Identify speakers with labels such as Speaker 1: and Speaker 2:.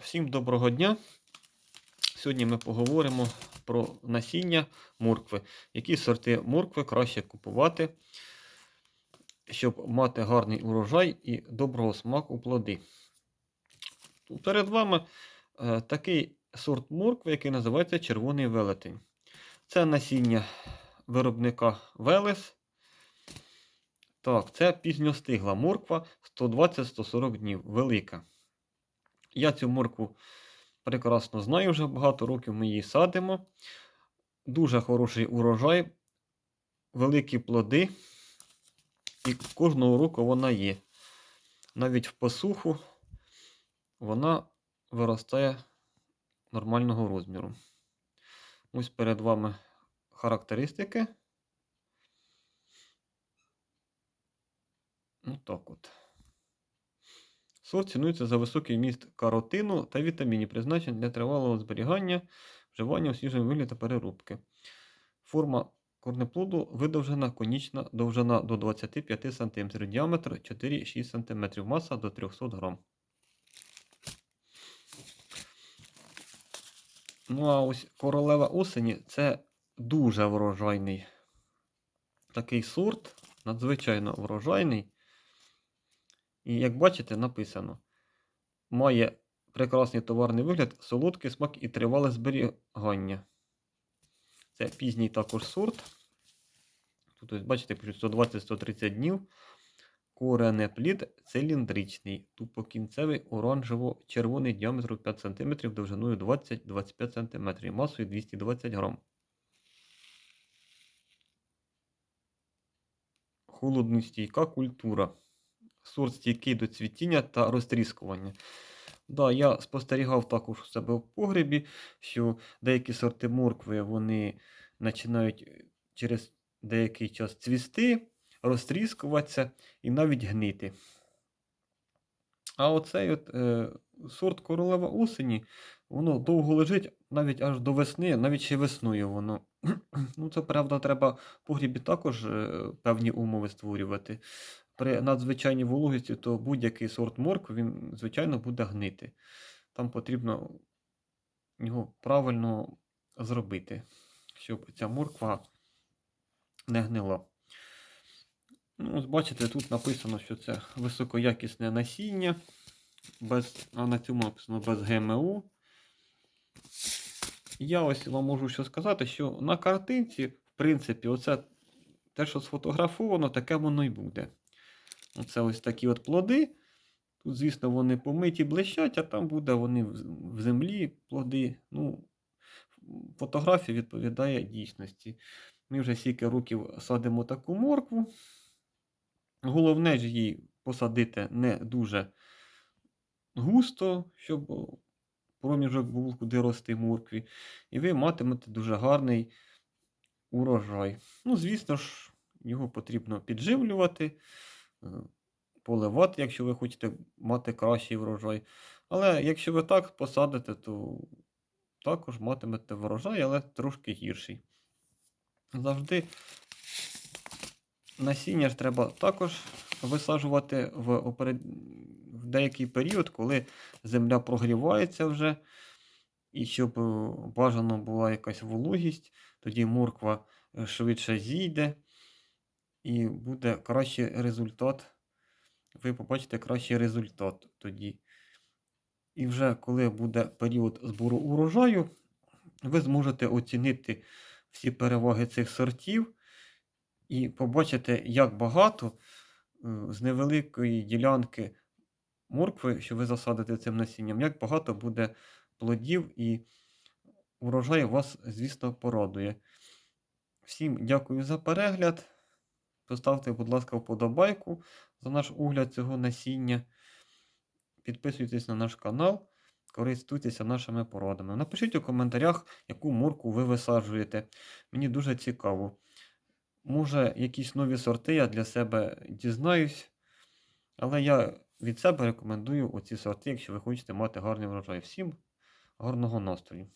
Speaker 1: Всім доброго дня. Сьогодні ми поговоримо про насіння моркви. Які сорти моркви краще купувати, щоб мати гарний урожай і доброго смаку плоди. Перед вами е, такий сорт моркви, який називається червоний велетень. Це насіння виробника Велес. Так, це пізньостигла морква 120-140 днів. Велика. Я цю моркву прекрасно знаю вже багато років ми її садимо. Дуже хороший урожай, великі плоди. І кожного року вона є. Навіть в посуху вона виростає нормального розміру. Ось перед вами характеристики. Отак от. Сорт цінується за високий вміст каротину та вітамінів, призначений для тривалого зберігання, вживання у свіжому вигляді та переробки. Форма корнеплоду видовжена конічна довжина до 25 см, діаметр 4-6 см, маса до 300 г. Ну, а ось королева осені це дуже врожайний такий сорт, надзвичайно врожайний. І як бачите, написано: має прекрасний товарний вигляд, солодкий смак і тривале зберігання. Це пізній також сорт. Тут, ось, бачите, 120-130 днів. Коренеплід циліндричний, тупокінцевий оранжево-червоний діаметром 5 см, довжиною 20-25 см, масою 220 г. Холодностійка культура сорт стійкий до цвітіння та розтріскування. Да, Я спостерігав також у себе в погребі, що деякі сорти моркви вони починають е, через деякий час цвісти, розтріскуватися і навіть гнити. А оцей от, е, сорт королева осені, воно довго лежить навіть аж до весни, навіть ще весною воно. ну Це правда, треба в погрібі також е, певні умови створювати при надзвичайній вологості, то будь-який сорт моркви, він, звичайно, буде гнити. Там потрібно його правильно зробити, щоб ця морква не гнила. Ну, Бачите, тут написано, що це високоякісне насіння, без, а на цьому написано без ГМО. Я ось вам можу що сказати, що на картинці, в принципі, оце те, що сфотографовано, таке воно й буде. Оце ось такі от плоди. Тут, звісно, вони помиті блищать, а там буде вони в землі плоди. Ну, Фотографія відповідає дійсності. Ми вже стільки років садимо таку моркву. Головне ж її посадити не дуже густо, щоб проміжок був куди рости моркві. І ви матимете дуже гарний урожай. Ну, звісно ж, його потрібно підживлювати. Е, поливати, якщо ви хочете мати кращий врожай. Але якщо ви так посадите, то також матимете врожай, але трошки гірший. Завжди насіння ж треба також висаджувати в, оперед... в деякий період, коли земля прогрівається вже. І щоб е, бажано була якась вологість, тоді морква е, швидше зійде і буде кращий результат. Ви побачите кращий результат тоді. І вже коли буде період збору урожаю, ви зможете оцінити всі переваги цих сортів і побачите, як багато е, з невеликої ділянки моркви, що ви засадите цим насінням, як багато буде плодів і урожай вас, звісно, порадує. Всім дякую за перегляд. Поставте, будь ласка, вподобайку за наш огляд цього насіння. Підписуйтесь на наш канал, користуйтеся нашими порадами. Напишіть у коментарях, яку морку ви висаджуєте. Мені дуже цікаво. Може, якісь нові сорти я для себе дізнаюсь. Але я від себе рекомендую оці сорти, якщо ви хочете мати гарний врожай. Всім гарного настрою!